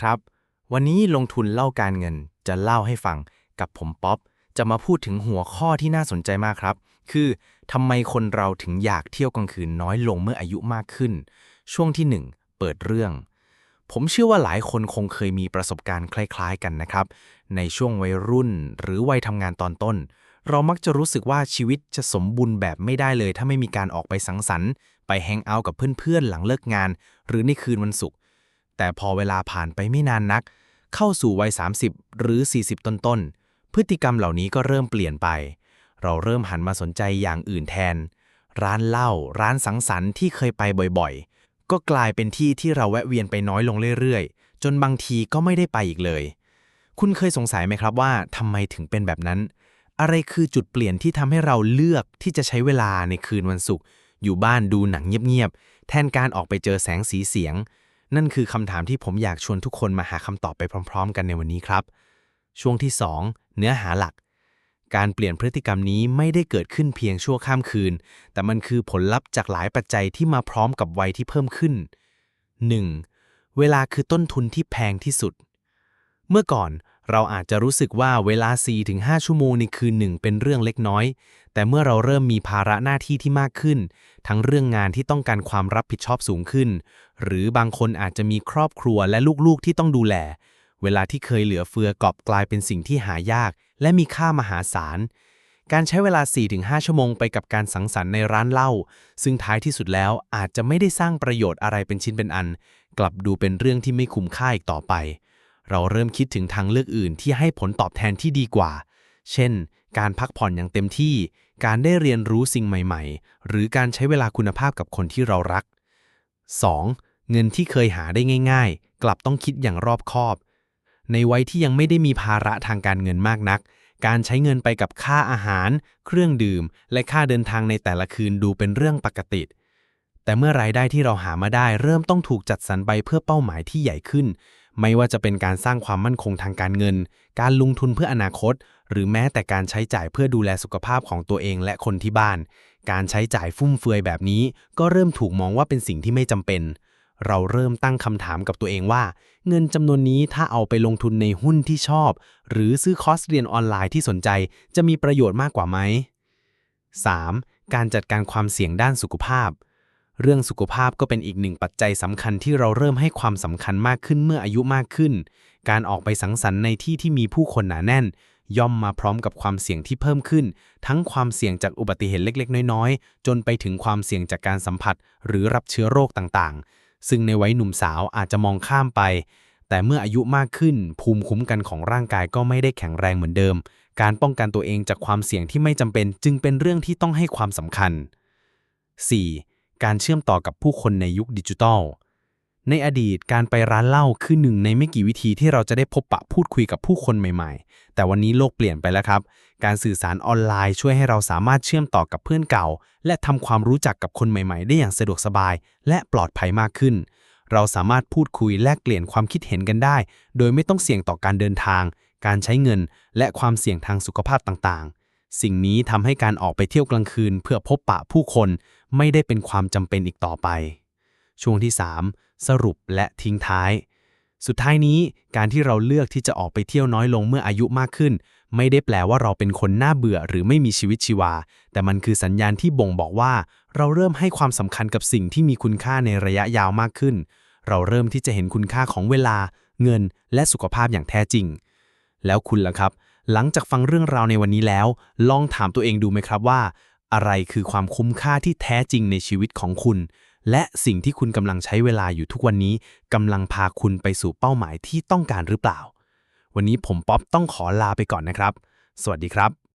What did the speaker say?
ครับ วันนี้ลงทุนเล่าการเงินจะเล่าให้ฟังกับผมป๊อป จะมาพูดถึงหัวข้อที่น่าสนใจมากครับ คือทำไมคนเราถึงอยากเที่ยวกลางคืนน้อยลงเมื่ออายุมากขึ้น ช่วงที่ 1 เปิดเรื่อง ผมเชื่อว่าหลายคนคงเคยมีประสบการณ์คล้าย ๆ กันนะครับ ในช่วงวัยรุ่นหรือวัยทำงานตอนต้น เรามักจะรู้สึกว่าชีวิตจะสมบูรณ์แบบไม่ได้เลย ถ้าไม่มีการออกไปสังสรรค์ ไปแฮงเอาท์กับเพื่อนๆหลังเลิกงาน หรือในคืนวันศุกร์ แต่พอเวลาผ่านไปไม่นานนัก เข้าสู่วัย 30 หรือ 40 ต้นๆ พฤติกรรมเหล่านี้ก็เริ่มเปลี่ยนไป เราเริ่มหันมาสนใจอย่างอื่นแทน ร้านเหล้าร้านสังสรรค์ที่เคยไปบ่อยๆ ก็กลายเป็นที่ที่เราแวะเวียนไปน้อยลงเรื่อยๆ จนบางทีก็ไม่ได้ไปอีกเลย คุณเคยสงสัยไหมครับว่าทำไมถึงเป็นแบบนั้น อะไรคือจุดเปลี่ยนที่ทำให้เราเลือกที่จะใช้เวลาในคืนวันศุกร์อยู่บ้านดูหนังเงียบๆ แทนการออกไปเจอแสงสีเสียง นั่นคือคำถามที่ผมอยากชวนทุกคนมาหาคำตอบไปพร้อม ๆ กันในวันนี้ครับ ช่วงที่ 2 เนื้อหาหลัก การเปลี่ยนพฤติกรรมนี้ไม่ได้เกิดขึ้นเพียงชั่วข้ามคืน แต่มันคือผลลัพธ์จากหลายปัจจัยที่มาพร้อมกับวัยที่เพิ่มขึ้น 1. เวลาคือต้นทุนที่แพงที่สุด เมื่อก่อน เราอาจจะรู้สึกว่าเวลา 4-5 ชั่วโมงในคืนหนึ่งเป็นเรื่องเล็กน้อย แต่เมื่อเราเริ่มมีภาระหน้าที่ที่มากขึ้น ทั้งเรื่องงานที่ต้องการความรับผิดชอบสูงขึ้น หรือบางคนอาจจะมีครอบครัวและลูกๆที่ต้องดูแล เวลาที่เคยเหลือเฟือกลับกลายเป็นสิ่งที่หายาก และมีค่ามหาศาล การใช้เวลา 4-5 ชั่วโมงไปกับการสังสรรค์ในร้านเหล้า ซึ่งท้ายที่สุดแล้วอาจจะไม่ได้สร้างประโยชน์อะไรเป็นชิ้นเป็นอัน กลับดูเป็นเรื่องที่ไม่คุ้มค่าอีกต่อไป เราเริ่มคิดถึงทางเลือกอื่นที่ให้ผลตอบแทนที่ดีกว่า เช่น การพักผ่อนอย่างเต็มที่ การได้เรียนรู้สิ่งใหม่ ๆ หรือการใช้เวลาคุณภาพกับคนที่เรารัก 2. เงินที่เคยหาได้ง่าย ๆ กลับต้องคิดอย่างรอบคอบ ในวัยที่ยังไม่ได้มีภาระทางการเงินมากนัก การใช้เงินไปกับค่าอาหาร เครื่องดื่ม และค่าเดินทางในแต่ละคืนดูเป็นเรื่องปกติแต่เมื่อรายได้ที่เราหามาได้เริ่มต้องถูกจัดสรรไปเพื่อเป้าหมายที่ใหญ่ขึ้น ไม่ว่าจะเป็นการสร้างความมั่นคงทางการเงิน การลงทุนเพื่ออนาคต หรือแม้แต่การใช้จ่ายเพื่อดูแลสุขภาพของตัวเองและคนที่บ้าน การใช้จ่ายฟุ่มเฟือยแบบนี้ ก็เริ่มถูกมองว่าเป็นสิ่งที่ไม่จำเป็น เราเริ่มตั้งคำถามกับตัวเองว่า เงินจำนวนนี้ถ้าเอาไปลงทุนในหุ้นที่ชอบ หรือซื้อคอร์สเรียนออนไลน์ที่สนใจ จะมีประโยชน์มากกว่าไหม 3. การจัดการความเสี่ยงด้านสุขภาพ เรื่องสุขภาพก็เป็นอีกหนึ่งปัจจัยสำคัญที่เราเริ่มให้ความสำคัญมากขึ้นเมื่ออายุมากขึ้น การออกไปสังสรรค์ในที่ที่มีผู้คนหนาแน่น ย่อมมาพร้อมกับความเสี่ยงที่เพิ่มขึ้น ทั้งความเสี่ยงจากอุบัติเหตุเล็กๆ น้อยๆ จนไปถึงความเสี่ยงจากการสัมผัส หรือรับเชื้อโรคต่างๆ ซึ่งในวัยหนุ่มสาวอาจจะมองข้ามไป แต่เมื่ออายุมากขึ้น ภูมิคุ้มกันของร่างกายก็ไม่ได้แข็งแรงเหมือนเดิม การป้องกันตัวเองจากความเสี่ยงที่ไม่จำเป็น จึงเป็นเรื่องที่ต้องให้ความสำคัญ 4. การเชื่อมต่อกับผู้คนในยุคดิจิทัล ในอดีตการไปร้านเหล้าคือหนึ่งในไม่กี่วิธีที่เราจะได้พบปะพูดคุยกับผู้คนใหม่ๆ แต่วันนี้โลกเปลี่ยนไปแล้วครับ การสื่อสารออนไลน์ช่วยให้เราสามารถเชื่อมต่อกับเพื่อนเก่า และทำความรู้จักกับคนใหม่ๆ ได้อย่างสะดวกสบาย และปลอดภัยมากขึ้น เราสามารถพูดคุยแลกเปลี่ยนความคิดเห็นกันได้ โดยไม่ต้องเสี่ยงต่อการเดินทาง การใช้เงิน และความเสี่ยงทางสุขภาพต่างๆ สิ่งนี้ทำให้การออกไปเที่ยวกลางคืน เพื่อพบปะผู้คน ไม่ได้เป็นความจำเป็นอีกต่อไป ช่วงที่ 3 สรุปและทิ้งท้าย สุดท้ายนี้การที่เราเลือกที่จะออกไปเที่ยวน้อยลงเมื่ออายุมากขึ้น ไม่ได้แปลว่าเราเป็นคนน่าเบื่อหรือไม่มีชีวิตชีวา แต่มันคือสัญญาณที่บ่งบอกว่า เราเริ่มให้ความสำคัญกับสิ่งที่มีคุณค่าในระยะยาวมากขึ้น เราเริ่มที่จะเห็นคุณค่าของเวลา เงิน และสุขภาพอย่างแท้จริง แล้วคุณล่ะครับหลังจากฟังเรื่องราวในวันนี้แล้ว ลองถามตัวเองดูไหมครับว่า อะไรคือความคุ้มค่าที่แท้จริงในชีวิตของคุณ และสิ่งที่คุณกำลังใช้เวลาอยู่ทุกวันนี้กำลังพาคุณไปสู่เป้าหมายที่ต้องการหรือเปล่า วันนี้ผมป๊อปต้องขอลาไปก่อนนะครับ สวัสดีครับ